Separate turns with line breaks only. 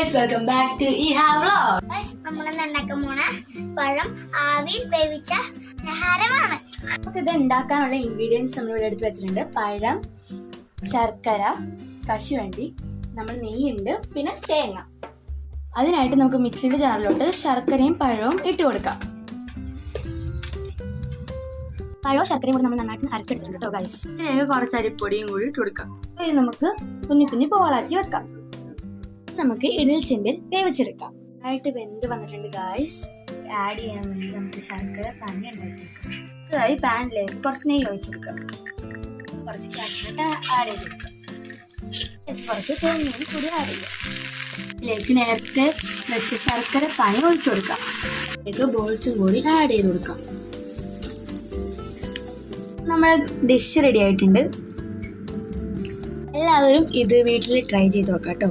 Guys welcome back to ഈ ഹാവ്
നമ്മൾ ഉണ്ടാക്കാൻ പോണ പഴം ആവിയിൽ വേവിച്ച ആഹാരമാണ്
നമുക്ക് ഇത് ഉണ്ടാക്കാനുള്ള ഇൻഗ്രീഡിയൻസ് നമ്മൾ ഇവിടെ എടുത്ത് വെച്ചിട്ടുണ്ട്. പഴം ശർക്കര കശുവണ്ടി നമ്മൾ നെയ്യുണ്ട് പിന്നെ തേങ്ങ. അതിനായിട്ട് നമുക്ക് മിക്സിയുടെ ജാറിലോട്ട് ശർക്കരയും പഴവും ഇട്ട് കൊടുക്കാം.
പഴവും ശർക്കരയും കൂടി നമ്മൾ നന്നായിട്ട് അരച്ചെടുത്തിട്ടുണ്ട് കേട്ടോ ഗൈസ്
ഇതിലേക്ക് കുറച്ച് അരിപ്പൊടിയും കൂടി ഇട്ട് കൊടുക്കാം. ഇത് നമുക്ക് കുഞ്ഞു കുഞ്ഞു പോളാക്കി വെക്കാം. നമുക്ക് ഇടൽ ചെമ്പിൽ വേവിച്ചെടുക്കാം. ആയിട്ട് വെന്ത് വന്നിട്ടുണ്ട് ഗായ്സ് ആഡ് ചെയ്യാൻ വേണ്ടി നമുക്ക് ശർക്കര പാനി ഉണ്ടാക്കി ഇതായി പാനിലേക്ക് കുറച്ച് നെയ്യ് ഒഴിച്ചെടുക്കാം. കുറച്ച് കാഷ്നട്ട് ആഡ് ചെയ്ത് കൊടുക്കാം കുറച്ച് തേങ്ങയും കൂടി ആഡ് ചെയ്യാം. ഇതിലേക്ക് നേരത്തെ വെച്ച ശർക്കര പാനി ഒഴിച്ചു കൊടുക്കാം. ഇതിലേക്ക് ബോൾസും കൂടി ആഡ് ചെയ്ത് കൊടുക്കാം. നമ്മുടെ ഡിഷ് റെഡി ആയിട്ടുണ്ട്. എല്ലാവരും ഇത് വീട്ടിൽ ട്രൈ ചെയ്ത് നോക്കാം കേട്ടോ